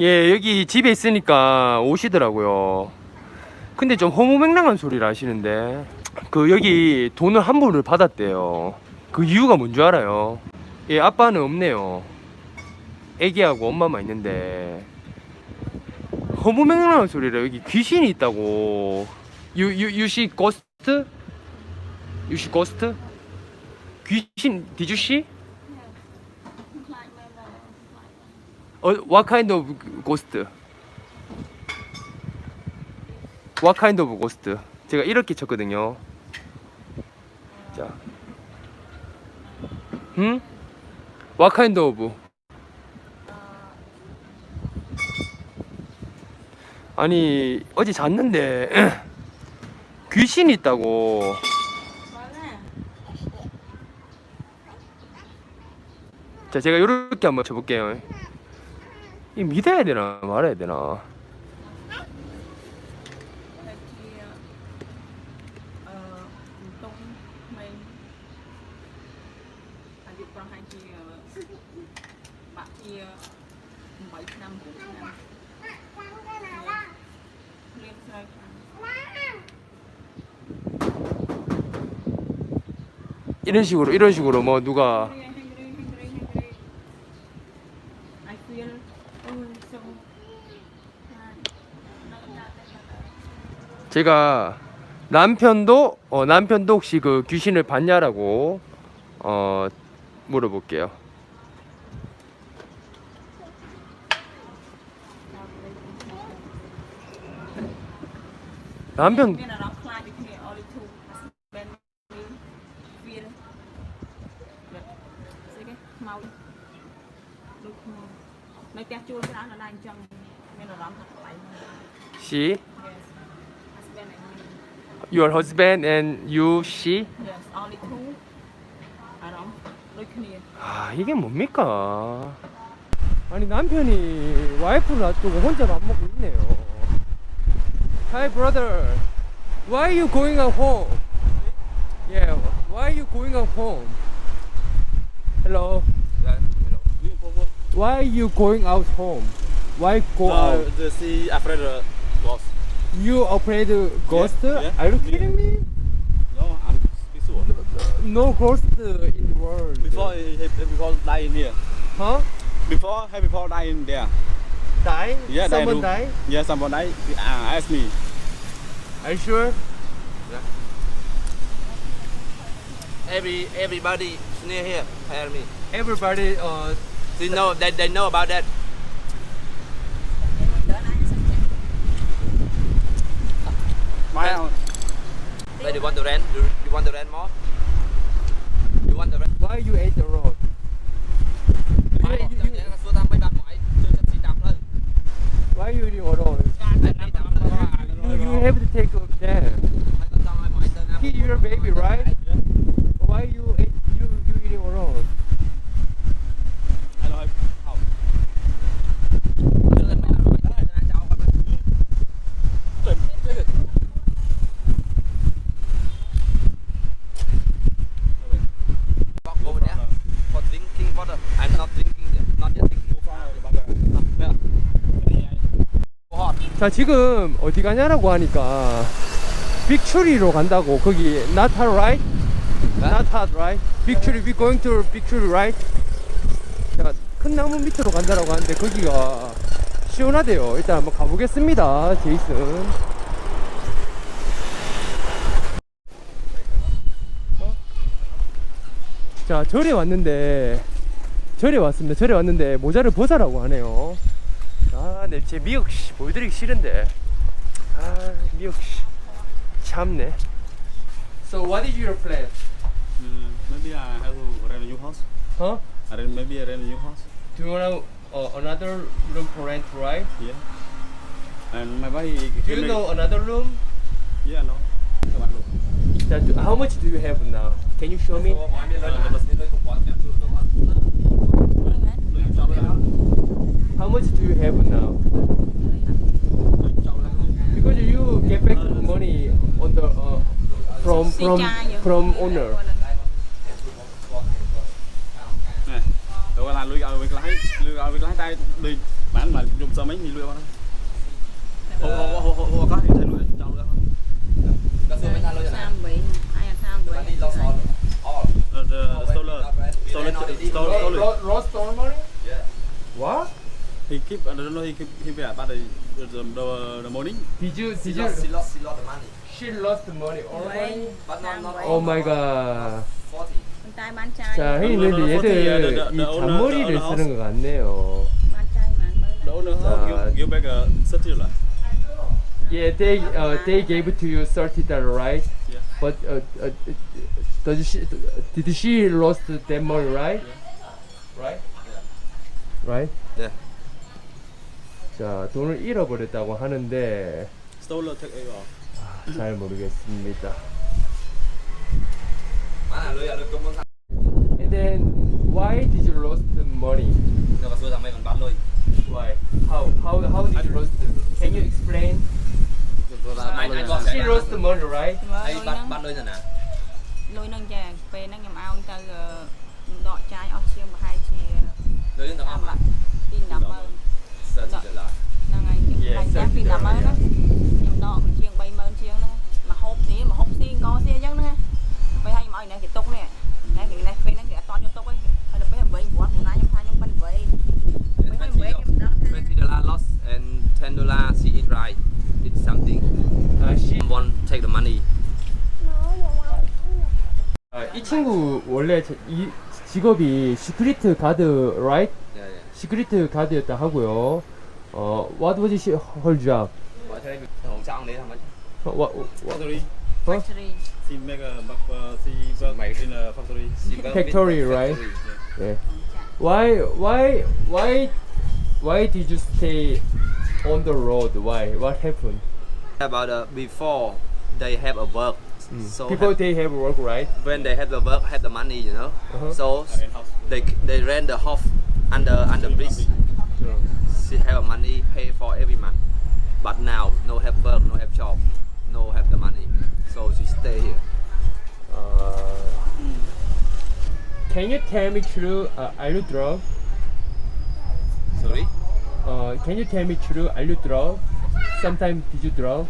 예, 여기 집에 있으니까 오시더라고요. 근데 좀 허무맹랑한 소리를 하시는데, 그, 여기 돈을 한 분을 받았대요. 그 이유가 뭔 줄 알아요? 예, 아빠는 없네요. 애기하고 엄마만 있는데, 허무맹랑한 소리를 여기 귀신이 있다고. You see ghost? You see ghost? 귀신, see? 어, what kind of ghost? What kind of ghost? 제가 이렇게 쳤거든요. 자, 음? What kind of? 아니 어제 잤는데 귀신이 있다고. 자, 제가 이렇게 한번 쳐볼게요. 이 믿어야 되나 말아야 되나? 이런 식으로 이런 식으로 뭐 누가 제가 남편도 어, 남편도 혹시 그 귀신을 봤냐라고 어 물어볼게요. 남편 មា your husband and you, she? Yes, only two. 알아? 루크니. 아, 이게 뭡니까? 아니, 남편이 와이프를 놔두고 혼자 밥 먹고 있네요. Hi, brother. Why are you going at home? Yeah, why are you going at home? Hello. Hello. Why are you going out home? Why go uh, out? To see Alfredo boss. You afraid of ghost? yeah, Are you me. kidding me? No, I'm sure. No ghost in the world. Before he, he before die in here. huh? Before he before die in there. Die? Yeah, Someone do. die? Yeah, someone die. Uh, ask me. Are you sure? Yeah. Every everybody near here tell me. Everybody uh They know they, they know about that. Uh, Where do you want to rent? Do you want to rent more? You want to rent? why you ate the road? Mấy you- chẳng nhẽ là xua thăm mấy bạn ngoại chưa chắc chỉ đạp lên. Why you? Đi đạp. You, you have to take of them. Mấy con con ai ngoại tên nào? He your baby, right? Why you ate, you you eating alone? 자 지금 어디 가냐라고 하니까 빅추리로 간다고 거기 not right? Not hot right? 빅추리 we going to 빅추리 right? 자큰 나무 밑으로 간다라고 하는데 거기가 시원하대요 일단 한번 가보겠습니다 제이슨 어? 자 절에 왔는데 절에 왔습니다 절에 왔는데 모자를 벗으라고 하네요 아, 내 제 미역 씨 보여드리기 싫은데. 아, 미역 씨 참네. So what is your plan? Mm, maybe I have to rent a new house. Huh? I rent, maybe I rent a new house. Do you want uh, another room for rent, right? Yeah. And my body. Do you know another room? Yeah, no. Các bạn luôn. That, how much do you have now? Can you show me? How much do you have now? Because you get back money on the uh, from from from owner. ទៅឡាលុយឲ្យវិញខ្លះហើយលុយឲ្យវិញខ្លះតែដូចបានបានខ្ញុំសុំអីមានលុយអត់ហ៎ហូហូហូក៏ឲ្យលុយចង់លុយអត់ក៏សុំវិញថាលុយណា38អាយ38 but he lost all all the solar solar solar solar roast solar money yeah what he keep I don't know he keep he be about the the the, the morning Did you She did you lost, she lost, she lost the money. she lost money all money? But not, not Oh all. my god. 40. con trai bán trai 자, no, 혜인이들 no, 얘들 the- the- 이 the owner- 잔머리를 the owner 쓰는 것 같네요. bán trai mà anh mới the lấy owner Uh, give give back a thirty là Yeah, they uh, they gave it to you thirty dollar, right? Yeah. But uh, uh, does she did she lost that money, right? Right? Right? Yeah. 자, 돈을 잃어버렸다고 하는데 스타올러 택 A와 아, 잘 모르겠습니다. And then why did you lose the money? 내가 수다 많이 건 발로이. Why? How? How? How did you lose the? Can you explain? I I got She lost the money, right? I bắt bắt lôi rồi nè. លុយនឹងយ៉ាងពេលហ្នឹងខ្ញុំឲ្យទៅដកចាយអស់ជាងប្រហែលជា Lôi đến tao 5 ạ. Take the money. 아, 이 친구 원래 저- 이 직업이 시크리트 가드, right? Yeah, yeah. 시크리트 가드였다 하고요. 어, what was she, her job? Bởi thế hổng sao ông đấy thằng. 어, what, what, factory factory she make a back uh, she work in a factory She work with Factory, the right? factory. 예. Why, why, why, why did you stay on the road? Why? What happened? About uh, before they have a work. So People they have work, right? when they have the work, have the money, you know. Uh-huh. So they they rent the house under under bridge. She have money pay for every month. But now no have work, no have job, no have the money. So she stay here. Uh, can you tell me true? Uh, are you drunk? Sorry. Uh, can you tell me true? Are you drunk? Sometimes did you drunk?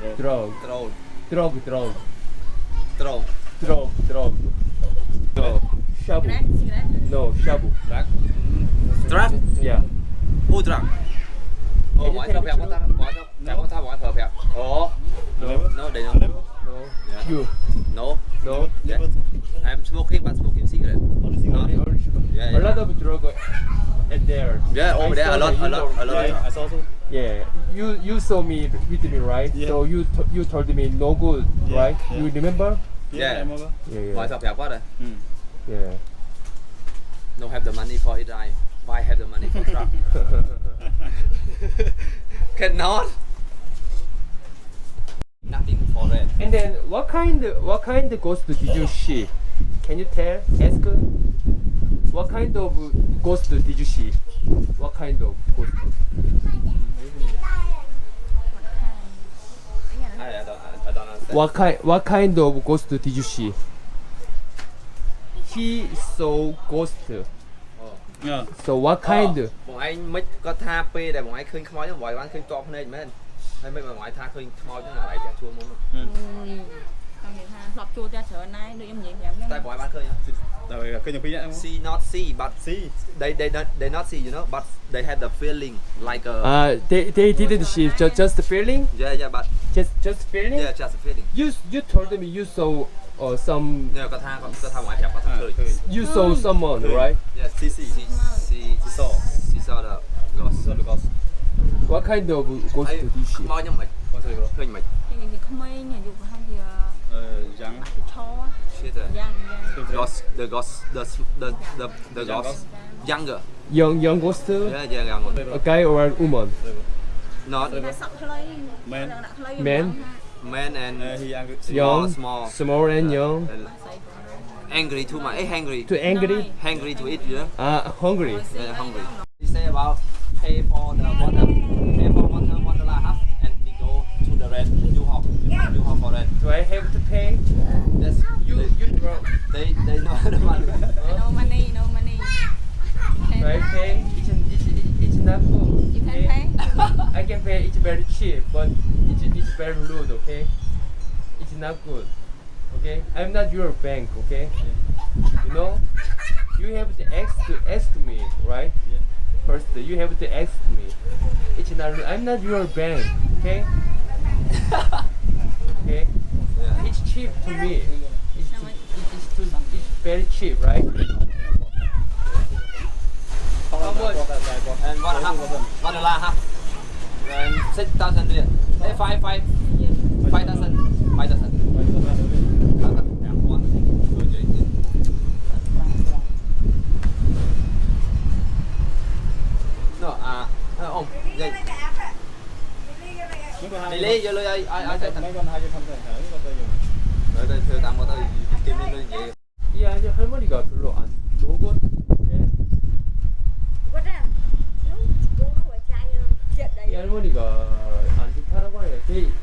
Drunk, Troll, drunk, drunk, troll. drunk, drunk. No, shabu. cigarette cigarette No, shabu. rác Drug. Yeah. Who drug? Oh, Can you mọi tell thợ me phèo true? ta, mọi thợ, chả có ta mọi thợ phèo. Oh, never no, they don't. No. Yeah. You. No, No. yeah. I'm smoking, but smoking cigarette. only thing Only, only sugar. Yeah, A lot of drug at there. Yeah, over I there a lot, a lot, a lot. right? I saw so Yeah. You you saw me with me, right? Yeah. So you t- you told me no good, Yeah, right? yeah. You remember? Yeah. I remember Yeah. Yeah. Mọi thợ phèo quá rồi. mm. yeah. No have the money for it, right? Why have the money for truck? Cannot. Nothing for rent. And then what kind what kind of ghost did you see? Can you tell? Ask. What kind of ghost did you see? What kind of ghost? I, I don't, I don't understand. What kind what kind of ghost did you see? He saw ghost. yeah So what kind? Ờ, bọn anh mới có tha p để bọn anh khơi khói chứ bọn anh khơi to lên men hay mấy mà bọn anh tha khơi khói chứ là lại chả chua muốn không vậy ha lọt chua ra sợ nay đưa em gì vậy tại bọn bán khơi nhá rồi cái nhập nhá see not see but see. they they not they not see you know but they had the feeling like a Uh, they they didn't see just just feeling, yeah yeah but just just feeling. yeah just feeling. You you told me you saw uh, some nhưng mà có tha có có tha bọn anh đẹp có tha à, khơi. khơi. You saw someone right? yeah see see see see she saw. She saw the ghost. Saw the ghost. What kind of ghost Ấy, did you see? khói nhưng mà con thấy không khơi mà cái gì thì không mấy nhà dục hai giờ ờ trắng thì cho shit uh, giang giang ghost the ghost the the the the Young ghost younger Young young ghost, yeah yeah young. younger a guy or a woman? not người Man. sắp lấy Men. Men. man and uh, he small Young, small small and young. and angry too much. Eh, hungry. Too angry? Hungry to eat, you know? Ah, hungry. Yeah, hungry. You say about pay for the water, pay for water one dollar half, and we go to the rent new house, new house for rent. Do I have to pay? That's You they, you drunk. they they know the money. no money no money Do I pay? It's it's it's not good. you can pay. I can pay. It's very cheap, but it's it's very rude. Okay, it's not good. Okay, I'm not your bank. Okay, you know, you have to ask to ask me, right? Yeah. First, you have to ask me. It's not. I'm not your bank. Okay. Okay. Yeah. It's cheap to me. It's, too, it's, too, it's very cheap, right? How much? And one and a half, one and a half, and six thousand riyal. Eh, five, five, five thousand, five thousand. Thousand. Yeah, one. Two, three, four. No, à, à ông, đây, Mày lấy vô lấy ai ai sẽ thành. 너희들 그 나마다 이렇게 밀는 얘. 이 아이 할머니가 별로 안 좋고. 이 할머니가 안 좋다라고 하니까